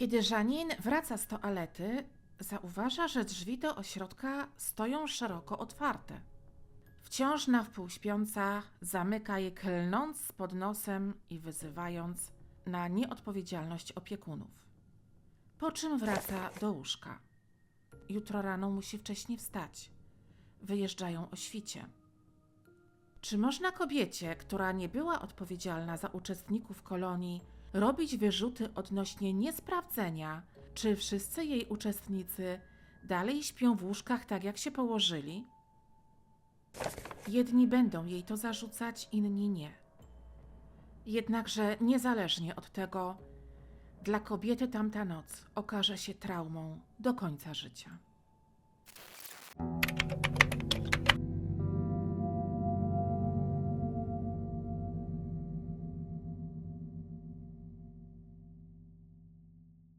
Kiedy Janine wraca z toalety, zauważa, że drzwi do ośrodka stoją szeroko otwarte. Wciąż na wpół śpiąca, zamyka je klnąc z pod nosem i wyzywając na nieodpowiedzialność opiekunów. Po czym wraca do łóżka. Jutro rano musi wcześniej wstać. Wyjeżdżają o świcie. Czy można kobiecie, która nie była odpowiedzialna za uczestników kolonii, robić wyrzuty odnośnie niesprawdzenia, czy wszyscy jej uczestnicy dalej śpią w łóżkach tak, jak się położyli? Jedni będą jej to zarzucać, inni nie. Jednakże niezależnie od tego, dla kobiety tamta noc okaże się traumą do końca życia.